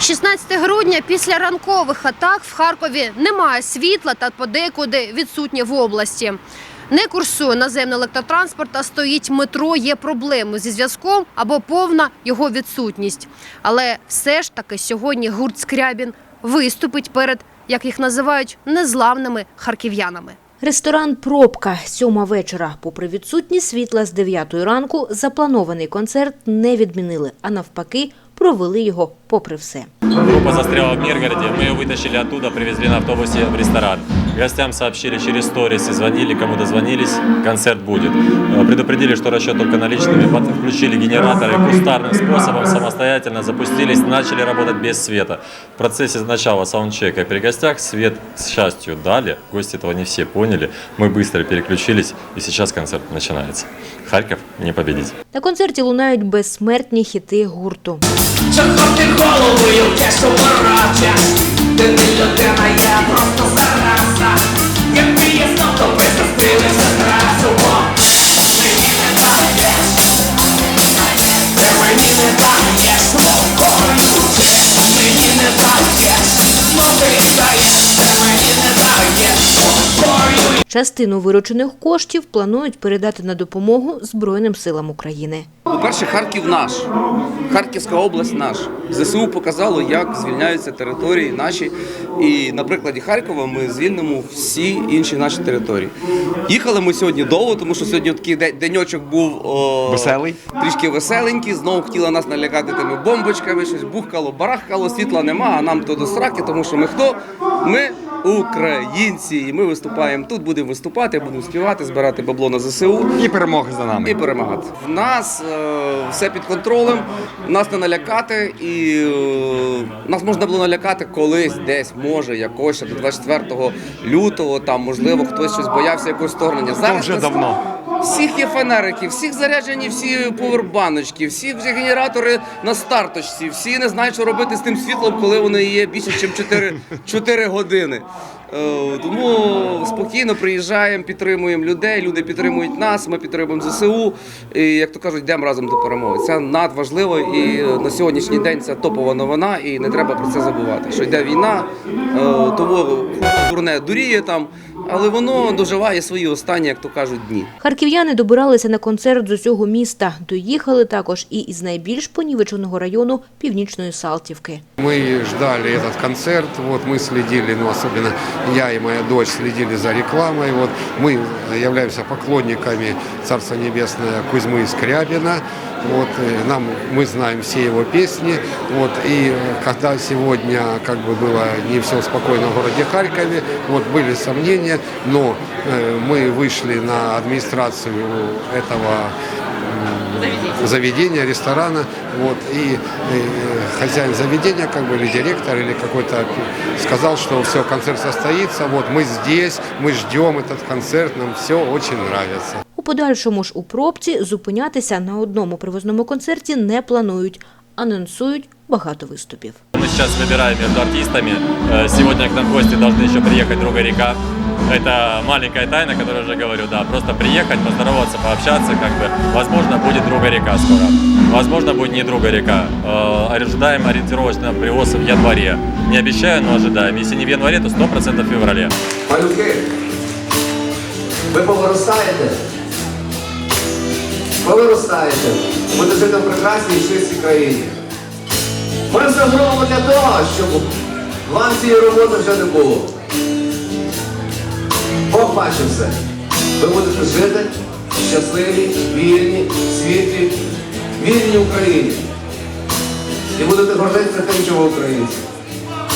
16 грудня після ранкових атак в Харкові немає світла та подекуди відсутнє в області. Не курсує наземний електротранспорт, а стоїть метро. Є проблеми зі зв'язком або повна його відсутність. Але все ж таки сьогодні гурт Скрябін виступить перед, як їх називають, незламними харків'янами. Ресторан Пробка сьома вечора. Попри відсутність світла з 9 ранку, запланований концерт не відмінили, а навпаки, провели його попри все. Группа застряла в Миргороде, мы ее вытащили оттуда, привезли на автобусе в ресторан. Гостям сообщили через сторис и звонили, кому дозвонились, концерт будет. Э, Предупредили, что расчет только наличными, Под- включили генераторы кустарным способом, самостоятельно запустились, начали работать без света. В процессе начала саундчека при гостях свет, к счастью, дали, гости этого не все поняли, мы быстро переключились и сейчас концерт начинается. Харьков не победить. На концерті лунають безсмертні хіти гурту. Чого ти головою тяжко ворочаш? Ти не людина, я просто Частину виручених коштів планують передати на допомогу Збройним силам України. По-перше, Харків наш, Харківська область наш. ЗСУ показало, як звільняються території наші. І на прикладі Харкова ми звільнимо всі інші наші території. Їхали ми сьогодні довго, тому що сьогодні такий де- деньочок був о, Веселий. трішки веселенький. Знову хотіла нас налякати тими бомбочками, щось бухкало, барахкало, світла нема, а нам то до сраки, тому що ми хто? Ми українці. І ми виступаємо тут, будемо виступати, будемо співати, збирати бабло на ЗСУ. І перемоги за нами. І перемагати. В нас е, все під контролем, нас не налякати, і е, нас можна було налякати колись, десь, може, якось ще до 24 лютого, там, можливо, хтось щось боявся якогось вторгнення. Зараз вже нас- давно. Всіх є фонарики, всіх заряджені, всі повербаночки, всі, всі генератори на старточці, всі не знають, що робити з тим світлом, коли вони є більше, ніж 4, 4 години. Е, Тому спокійно приїжджаємо, підтримуємо людей, люди підтримують нас, ми підтримуємо ЗСУ. І, як то кажуть, йдемо разом до перемоги. Це надважливо і на сьогоднішній день це топова новина, і не треба про це забувати. Що йде війна, е, тому дурне дуріє там, але воно доживає свої останні, як то кажуть, дні. Харків'яни добиралися на концерт з усього міста. Доїхали також і із найбільш понівеченого району Північної Салтівки. Мы ждали этот концерт, вот мы следили, ну особенно я и моя дочь следили за рекламой. Вот мы являемся поклонниками Царства Небесное Кузьмы Скрябина. Вот э, нам мы знаем все его песни. Вот и э, когда сегодня как бы было не все спокойно в городе Харькове, вот были сомнения, но э, мы вышли на администрацию этого заведения, ресторана, вот, и э, хозяин заведения, как бы, или директор, или какой-то, сказал, что все, концерт состоится, вот, мы здесь, мы ждем этот концерт, нам все очень нравится. У подальшому ж у пробці зупинятися на одному привозному концерті не планують. Анонсують багато виступів. Мы сейчас выбираем между артистами. Э, Сегодня к нам в гости должны еще приехать друга река. Это маленькая тайна, которую я уже говорю, да. Просто приехать, поздороваться, пообщаться, как бы. Возможно, будет друга река скоро. Возможно, будет не друга река. Э, Ожидаем ориентировочно привоз в январе. Не обещаю, но ожидаем. Если не в январе, то 100% в феврале. Малюки, ви. Повиростаєте. Будете жити в прекрасній і чистій країні. Ми все зробимо для того, щоб вам цієї роботи вже не було. Бог бачив все. Ви будете жити щасливі, вільні, світлі, вільні Україні. І будете гордитися тим, що ви українці.